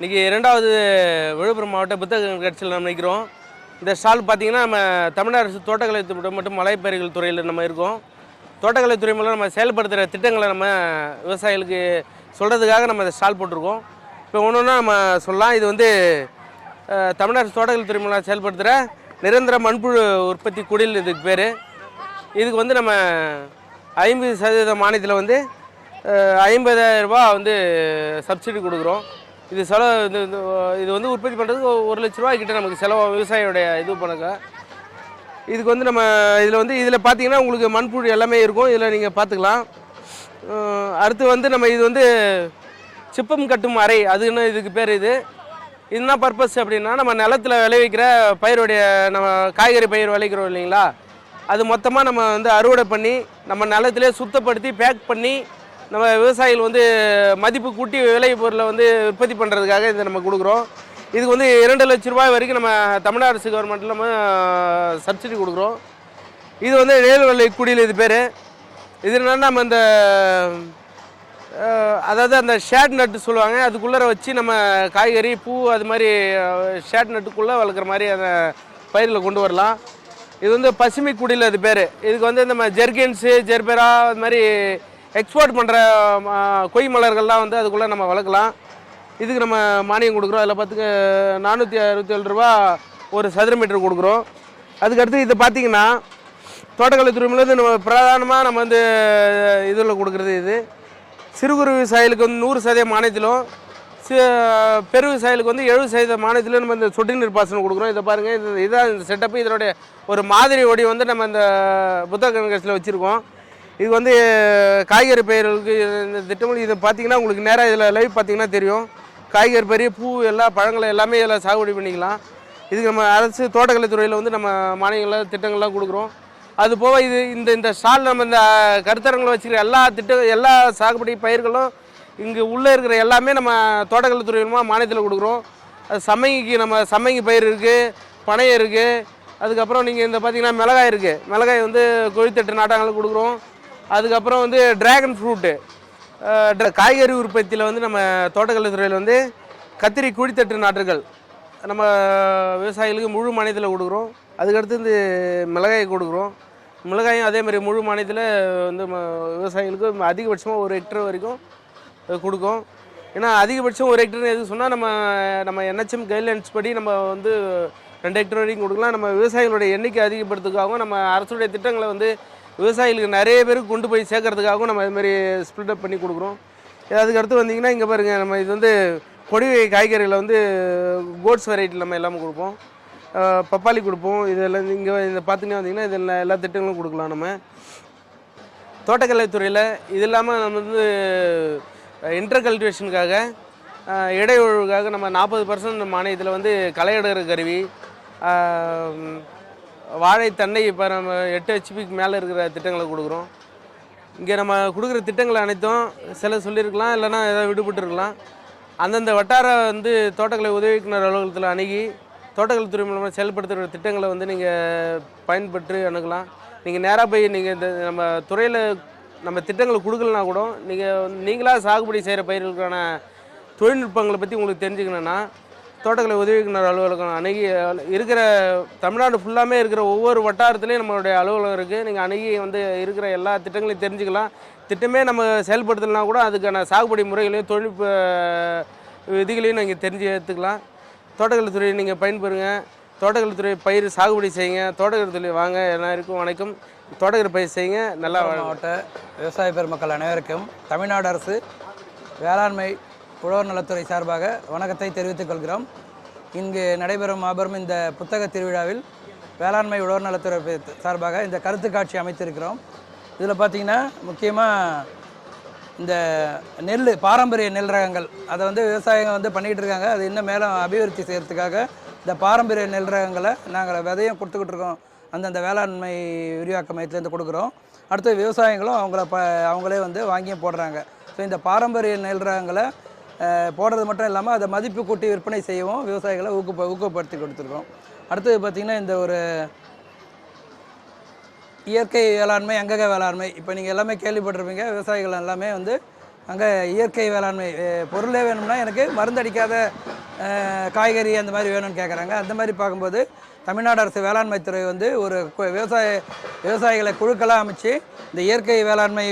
இன்றைக்கி இரண்டாவது விழுப்புரம் மாவட்ட புத்தக கட்சியில் நம்ம நிற்கிறோம் இந்த ஸ்டால் பார்த்தீங்கன்னா நம்ம தமிழ்நாடு அரசு தோட்டக்கலை துறை மற்றும் மலைப்பயிர்கள் துறையில் நம்ம இருக்கோம். தோட்டக்கலைத்துறை மூலம் நம்ம செயல்படுத்துகிற திட்டங்களை நம்ம விவசாயிகளுக்கு சொல்கிறதுக்காக நம்ம இந்த ஸ்டால் போட்டிருக்கோம். இப்போ ஒன்று ஒன்றா நம்ம சொல்லலாம். இது வந்து தமிழ்நாடு அரசு தோட்டக்கலைத்துறை மூலம் செயல்படுத்துகிற நிரந்தர மண்புழு உற்பத்தி குடில் இதுக்கு பேர். இதுக்கு வந்து நம்ம ஐம்பது சதவீத மானியத்தில் வந்து ஐம்பதாயிரம் ரூபா வந்து சப்சிடி கொடுக்குறோம். இது செலவு இது இது- வந்து உற்பத்தி பண்ணுறதுக்கு ஒரு லட்ச ரூபாய் கிட்ட நமக்கு செலவு விவசாயியோடைய இது பண்ணுங்க. இதுக்கு வந்து நம்ம இதில் வந்து இதில் பார்த்தீங்கன்னா உங்களுக்கு மண்புழு எல்லாமே இருக்கும். இதில் நீங்கள் பார்த்துக்கலாம் அடுத்து வந்து நம்ம இது வந்து சிப்பம் கட்டும் அறை அதுன்னு இதுக்கு பேர் இது? இது என்ன பர்பஸ் அப்படின்னா நம்ம நிலத்தில் விளைவிக்கிற பயிருடைய நம்ம காய்கறி பயிர் விளைக்கிறோம் இல்லைங்களா? அது மொத்தமாக நம்ம வந்து அறுவடை பண்ணி நம்ம நிலத்திலே சுத்தப்படுத்தி பேக் பண்ணி நம்ம விவசாயிகள் வந்து மதிப்பு கூட்டி விலை பொருளை வந்து உற்பத்தி பண்ணுறதுக்காக இதை நம்ம கொடுக்குறோம். இதுக்கு வந்து இரண்டு லட்ச ரூபாய் வரைக்கும் நம்ம தமிழ்நாடு அரசு கவர்மெண்ட்டில் நம்ம சப்சிடி கொடுக்குறோம். இது வந்து நேர்வலை குடியில் இது பேர். இது என்னன்னா நம்ம இந்த அதாவது அந்த ஷேட் நட்டு சொல்லுவாங்க. அதுக்குள்ளே வச்சு நம்ம காய்கறி பூ அது மாதிரி ஷேட் நட்டுக்குள்ளே வளர்க்குற மாதிரி அந்த பயிரில் கொண்டு வரலாம். இது வந்து பசுமை குடியில் அது பேர். இதுக்கு வந்து நம்ம ஜெர்கின்ஸு ஜெர்பெரா அது மாதிரி எக்ஸ்போர்ட் பண்ணுற கொய் மலர்கள்லாம் வந்து அதுக்குள்ளே நம்ம வளர்க்கலாம். இதுக்கு நம்ம மானியம் கொடுக்குறோம். அதில் பார்த்துக்க நானூற்றி அறுபத்தி ஏழு ரூபா ஒரு சதுர மீட்டர் கொடுக்குறோம். அதுக்கடுத்து இது பார்த்தீங்கன்னா தோட்டக்கலைத்துறையிலேருந்து நம்ம பிரதானமாக நம்ம வந்து இதில் கொடுக்குறது இது. சிறு குறு விவசாயிகளுக்கு வந்து நூறு சதவீத மானியத்திலும் சி பெரு விவசாயிகளுக்கு வந்து எழுபது சதவீத மானியத்திலும் நம்ம இந்த சொட்டு நீர் பாசனம் கொடுக்குறோம். இதை பாருங்கள் இது இதுதான் இந்த செட்டப்பு இதனுடைய ஒரு மாதிரி ஒடி வந்து நம்ம இந்த புத்தக கண்காட்சியில் வச்சுருக்கோம். இது வந்து காய்கறி பயிர்களுக்கு இந்த திட்டம் இது பார்த்தீங்கன்னா உங்களுக்கு நேராக இதில் லைவ் பார்த்தீங்கன்னா தெரியும். காய்கறி பயிர் பூ எல்லா பழங்களை எல்லாமே இதில் சாகுபடி பண்ணிக்கலாம். இதுக்கு நம்ம அரசு தோட்டக்கலைத்துறையில் வந்து நம்ம மானியங்களை திட்டங்கள்லாம் கொடுக்குறோம். அது போக இது இந்த இந்த ஸ்டால் நம்ம இந்த கருத்தரங்களை வச்சுக்கிற எல்லா திட்ட எல்லா சாகுபடி பயிர்களும் இங்கே உள்ளே இருக்கிற எல்லாமே நம்ம தோட்டக்கலைத்துறை மூலமாக மானியத்தில் கொடுக்குறோம். அது சம்மங்கிக்கு நம்ம சம்மங்கி பயிர் இருக்குது பனையம் இருக்குது அதுக்கப்புறம் நீங்கள் இந்த பார்த்தீங்கன்னா மிளகாய் இருக்குது மிளகாய் வந்து கொழித்தட்டு நாட்டாங்களுக்கு கொடுக்குறோம். அதுக்கப்புறம் வந்து டிராகன் ஃப்ரூட்டு காய்கறி உற்பத்தியில் வந்து நம்ம தோட்டக்கலை துறையில் வந்து கத்திரி குழித்தட்டு நாற்றுகள். நம்ம விவசாயிகளுக்கு முழு மானியத்தில் கொடுக்குறோம். அதுக்கடுத்து இந்த மிளகாய் கொடுக்குறோம். மிளகாயும் அதே மாதிரி முழு மானியத்தில் வந்து ம- விவசாயிகளுக்கு அதிகபட்சமாக ஒரு ஹெக்டர் வரைக்கும் கொடுக்கும். ஏன்னா அதிகபட்சம் ஒரு ஹெக்டர்னு எதுக்கு சொன்னால் நம்ம நம்ம என்ஹெச்எம் கைட்லைன்ஸ் படி நம்ம வந்து ரெண்டு ஹெக்டர் வரைக்கும் கொடுக்கலாம். நம்ம விவசாயிகளுடைய எண்ணிக்கை அதிகப்படுத்துக்காகவும் நம்ம அரசுடைய திட்டங்களை வந்து விவசாயிகளுக்கு நிறைய பேருக்கு கொண்டு போய் சேர்க்கறதுக்காகவும் நம்ம இதுமாரி மாதிரி அப் பண்ணி கொடுக்குறோம். அதுக்கு அடுத்து வந்தீங்கன்னா இங்கே பாருங்கள் நம்ம இது வந்து கொடி காய்கறிகளை வந்து கோட்ஸ் வெரைட்டியில் நம்ம எல்லாமே கொடுப்போம். பப்பாளி கொடுப்போம். இதெல்லாம் இங்கே இந்த பார்த்தீங்கன்னா வந்தீங்கன்னா இதில் எல்லா திட்டங்களும் கொடுக்கலாம் நம்ம. தோட்டக்கலைத்துறையில் இது இல்லாமல் நம்ம வந்து இன்டர் கல்டிவேஷனுக்காக இடையூழுக்காக நம்ம நாற்பது பர்சன்ட் மானியத்தில் வந்து களை எடுக்கிற கருவி வாழை வாழைத்தண்டை இப்போ நம்ம எட்டு ஹெச்பிக்கு மேலே இருக்கிற திட்டங்களை கொடுக்குறோம். இங்கே நம்ம கொடுக்குற திட்டங்கள் அனைத்தும் சில சொல்லியிருக்கலாம் இல்லைன்னா ஏதாவது விடுபட்டுருக்கலாம். அந்தந்த வட்டார வந்து தோட்டக்கலை உதவிக்குனர் அலுவலகத்தில் அணுகி தோட்டக்கலைத்துறை மூலமாக செயல்படுத்துகிற திட்டங்களை வந்து நீங்கள் பயன்பெற்று அணுகலாம். நீங்கள் நேராக போய் நீங்கள் இந்த நம்ம துறையில் நம்ம திட்டங்களை கொடுக்கலனா கூட நீங்கள் நீங்களாக சாகுபடி செய்கிற பயிர்களுக்கான தொழில்நுட்பங்களை பற்றி உங்களுக்கு தெரிஞ்சுக்கணுன்னா தோட்டக்கலை உதவிக்குனர் அலுவலகம் அணுகி இருக்கிற தமிழ்நாடு ஃபுல்லாமே இருக்கிற ஒவ்வொரு வட்டாரத்துலேயும் நம்மளுடைய அலுவலகம் இருக்குது நீங்கள் அணுகி வந்து இருக்கிற எல்லா திட்டங்களையும் தெரிஞ்சுக்கலாம். திட்டமே நம்ம செயல்படுத்தலைனா கூட அதுக்கான சாகுபடி முறைகளையும் தொழில்நுட்ப விதிகளையும் நீங்கள் தெரிஞ்சு எடுத்துக்கலாம். தோட்டக்கலைத்துறையை நீங்கள் பயன்பெறுங்க. தோட்டக்கலைத்துறை பயிர் சாகுபடி செய்யுங்க. தோட்டக்கலைத்துறை வாங்க எல்லாருக்கும் வணக்கம். தோட்டக்கலை பயிர் செய்யுங்க. நல்லா மாவட்ட விவசாய பெருமக்கள் அனைவருக்கும் தமிழ்நாடு அரசு வேளாண்மை உழவர் நலத்துறை சார்பாக வணக்கத்தை தெரிவித்துக் கொள்கிறோம். இங்கு நடைபெறும் மாபெரும் இந்த புத்தக திருவிழாவில் வேளாண்மை உழவர் நலத்துறை சார்பாக இந்த கருத்து காட்சி அமைத்திருக்கிறோம். இதில் பார்த்தீங்கன்னா முக்கியமாக இந்த நெல் பாரம்பரிய நெல் ரகங்கள் அதை வந்து விவசாயிகள் வந்து பண்ணிக்கிட்டு இருக்காங்க. அது இன்னும் மேலே அபிவிருத்தி செய்கிறதுக்காக இந்த பாரம்பரிய நெல் ரகங்களை நாங்கள் விதையும் கொடுத்துக்கிட்டு இருக்கோம். அந்தந்த வேளாண்மை விரிவாக்க மையத்துலேருந்து கொடுக்குறோம். அடுத்து விவசாயிகளும் அவங்கள ப அவங்களே வந்து வாங்கியும் போடுறாங்க. ஸோ இந்த பாரம்பரிய நெல் ரகங்களை போடுறது மட்டும் இல்லாமல் அதை மதிப்பு கூட்டி விற்பனை செய்யவும் விவசாயிகளை ஊக்கப்ப ஊக்கப்படுத்தி கொடுத்துருக்கோம். அடுத்தது பார்த்திங்கன்னா இந்த ஒரு இயற்கை வேளாண்மை அங்கக வேளாண்மை. இப்போ நீங்கள் எல்லாமே கேள்விப்பட்டிருப்பீங்க விவசாயிகள் எல்லாமே வந்து அங்கே இயற்கை வேளாண்மை பொருளே வேணும்னா எனக்கு மருந்தடிக்காத காய்கறி அந்த மாதிரி வேணும்னு கேட்குறாங்க அந்த மாதிரி பார்க்கும்போது தமிழ்நாடு அரசு வேளாண்மை துறை வந்து ஒரு கு- விவசாய விவசாயிகளை குழுக்களாக அமைச்சு இந்த இயற்கை வேளாண்மை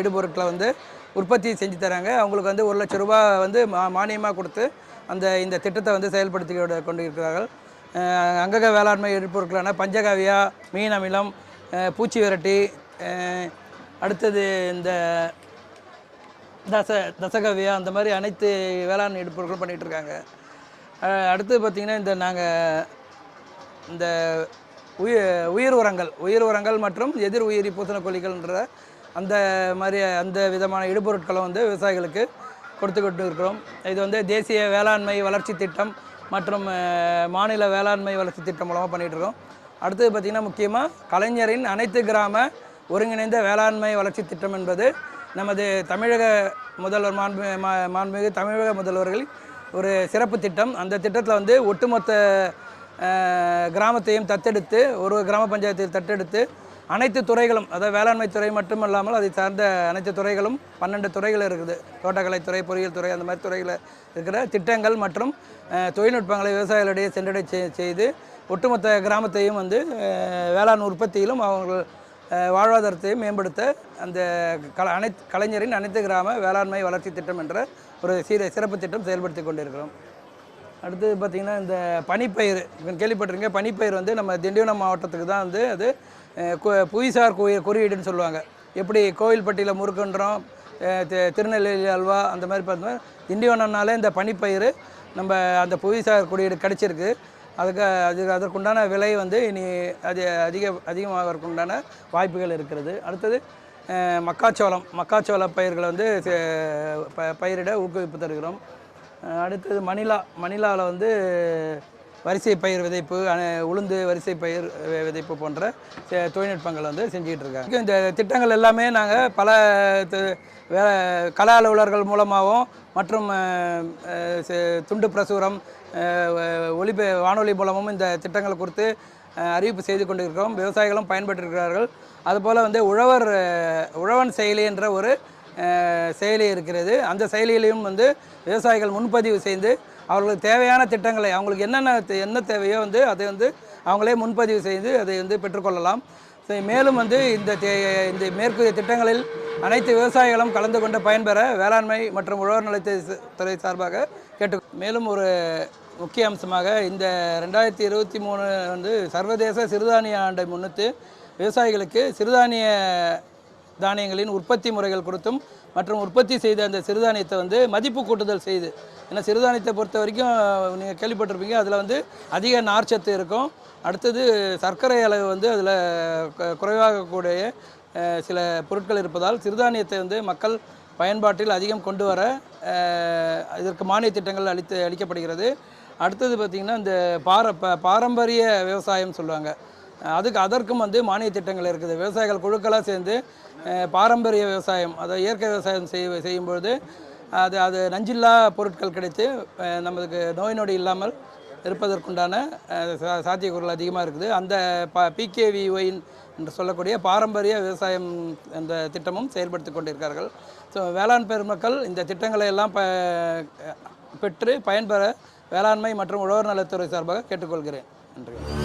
இடுபொருட்களை வந்து உற்பத்தி செஞ்சு தராங்க. அவங்களுக்கு வந்து ஒரு லட்ச ரூபா வந்து மா மானியமாக கொடுத்து அந்த இந்த திட்டத்தை வந்து செயல்படுத்தி கொண்டு- இருக்கிறார்கள் அங்கக வேளாண்மை இடுபொருட்களான பஞ்சகாவியா மீன் அமிலம் பூச்சி விரட்டி அடுத்தது இந்த தச தசகவியா அந்த மாதிரி அனைத்து வேளாண் எடுப்பொருட்களும் பண்ணிகிட்ருக்காங்க அடுத்து பார்த்திங்கன்னா இந்த நாங்கள் இந்த உயிர் உயிர் உரங்கள் உயிர் உரங்கள் மற்றும் எதிர் உயிரி பூசணக்கொல்லிகள்ன்ற அந்த மாதிரி அந்த விதமான இடுபொருட்களும் வந்து விவசாயிகளுக்கு கொடுத்துக்கிட்டு இருக்கிறோம் இது வந்து தேசிய வேளாண்மை வளர்ச்சி திட்டம் மற்றும் மாநில வேளாண்மை வளர்ச்சி திட்டம் மூலமாக பண்ணிகிட்ருக்கோம் அடுத்தது பார்த்திங்கன்னா முக்கியமாக கலைஞரின் அனைத்து கிராம ஒருங்கிணைந்த வேளாண்மை வளர்ச்சி திட்டம் என்பது நமது தமிழக முதல்வர் மாண்பு மா- மாண்புமிகு தமிழக முதல்வர்கள் ஒரு சிறப்பு திட்டம். அந்த திட்டத்தில் வந்து ஒட்டுமொத்த கிராமத்தையும் தத்தெடுத்து ஒரு கிராம பஞ்சாயத்தில் தத்தெடுத்து அனைத்து துறைகளும் அதாவது வேளாண்மை துறை மட்டுமல்லாமல் அதை சார்ந்த அனைத்து துறைகளும் பன்னெண்டு துறைகள் இருக்குது. தோட்டக்கலைத்துறை பொறியியல் துறை அந்த மாதிரி துறைகளில் இருக்கிற திட்டங்கள் மற்றும் தொழில்நுட்பங்களை விவசாயிகளிடையே சென்றடை செய்து ஒட்டுமொத்த கிராமத்தையும் வந்து வேளாண் உற்பத்தியிலும் அவர்கள் வாழ்வாதாரத்தையும் மேம்படுத்த அந்த கல அனைத்து கலைஞரின் அனைத்து கிராம வேளாண்மை வளர்ச்சி திட்டம் என்ற ஒரு சீர சிறப்பு திட்டம் செயல்படுத்தி கொண்டிருக்கிறோம். அடுத்து பார்த்திங்கன்னா இந்த பனிப்பயிர் கேள்விப்பட்டிருக்கீங்க பனிப்பயிர் வந்து நம்ம திண்டிவனம் மாவட்டத்துக்கு தான் வந்து அது புவிசார் குறி குறியீடுன்னு சொல்லுவாங்க. எப்படி கோவில்பட்டியில் முறுக்குன்றோம் தி- திருநெல்வேலி அல்வா அந்த மாதிரி பார்த்தோம்னா திண்டிவனம்னாலே இந்த பனிப்பயிர் நம்ம அந்த புவிசார் குறியீடு கிடச்சிருக்கு. அதுக்கு அது அதற்குண்டான விலை வந்து இனி அது அதிக அதிகமாகறதுக்கு உண்டான வாய்ப்புகள் இருக்கிறது. அடுத்தது மக்காச்சோளம். மக்காச்சோள பயிர்களை வந்து ப- பயிரிட ஊக்குவிப்பு தருகிறோம். அடுத்தது மணிலா. மணிலாவில் வந்து வரிசை பயிர் விதைப்பு உளுந்து வரிசை பயிர் விதைப்பு போன்ற செ- தொழில்நுட்பங்கள் வந்து செஞ்சுக்கிட்டு இருக்காங்க. இந்த திட்டங்கள் எல்லாமே நாங்கள் பல து- கல அலுவலர்கள் மூலமாகவும் மற்றும் துண்டு பிரசுரம் அஹ், வானொலி மூலமும் இந்த திட்டங்கள் குறித்து அறிவிப்பு செய்து கொண்டிருக்கிறோம். விவசாயிகளும் பயன்பெற்றிருக்கிறார்கள். அதுபோல் வந்து உழவர் உழவன் செயலி என்ற ஒரு செயலி இருக்கிறது. அந்த செயலியிலையும் வந்து விவசாயிகள் முன்பதிவு செய்து அவர்களுக்கு தேவையான திட்டங்களை அவங்களுக்கு என்னென்ன என்ன தேவையோ வந்து அதை வந்து அவங்களே முன்பதிவு செய்து அதை வந்து பெற்றுக்கொள்ளலாம். மேலும் வந்து இந்த தே- இந்த மேற்கூறிய திட்டங்களில் அனைத்து விவசாயிகளும் கலந்து கொண்டு பயன்பெற வேளாண்மை மற்றும் உழவர் நலத்தை துறை சார்பாக கேட்டு மேலும் ஒரு முக்கிய அம்சமாக இந்த ரெண்டாயிரத்தி இருபத்தி மூணு வந்து சர்வதேச சிறுதானிய ஆண்டை முன்னிட்டு விவசாயிகளுக்கு சிறுதானிய தானியங்களின் உற்பத்தி முறைகள் கொடுத்தும் மற்றும் உற்பத்தி செய்த அந்த சிறுதானியத்தை வந்து மதிப்பு கூட்டுதல் செய்து. ஏன்னா சிறுதானியத்தை பொறுத்த வரைக்கும் நீங்கள் கேள்விப்பட்டிருப்பீங்க அதில் வந்து அதிக நார்ச்சத்து இருக்கும். அடுத்தது சர்க்கரை அளவு வந்து அதில் குறைவாகக்கூடிய சில பொருட்கள் இருப்பதால் சிறுதானியத்தை வந்து மக்கள் பயன்பாட்டில் அதிகம் கொண்டு வர இதற்கு மானிய திட்டங்கள் அளித்து அளிக்கப்படுகிறது. அடுத்தது பார்த்திங்கன்னா இந்த பார ப- பாரம்பரிய விவசாயம் சொல்லுவாங்க. அதுக்கு அதற்கும் வந்து மானிய திட்டங்கள் இருக்குது. விவசாயிகள் குழுக்களாக சேர்ந்து பாரம்பரிய விவசாயம் அதை இயற்கை விவசாயம் செய்ய செய்யும்பொழுது அது அது நஞ்சில்லா பொருட்கள் கிடைத்து நமக்கு நோய் நொடி இல்லாமல் இருப்பதற்குண்டான சா- சாத்தியக்கூறுகள் அதிகமாக இருக்குது. அந்த ப பிகேவிஒயின் என்று சொல்லக்கூடிய பாரம்பரிய விவசாயம் என்ற திட்டமும் செயல்படுத்தி கொண்டிருக்கிறார்கள். ஸோ வேளாண் பெருமக்கள் இந்த திட்டங்களை எல்லாம் ப பெற்று பயன்பெற வேளாண்மை மற்றும் உழவர் நலத்துறை சார்பாக கேட்டுக்கொள்கிறேன். நன்றி.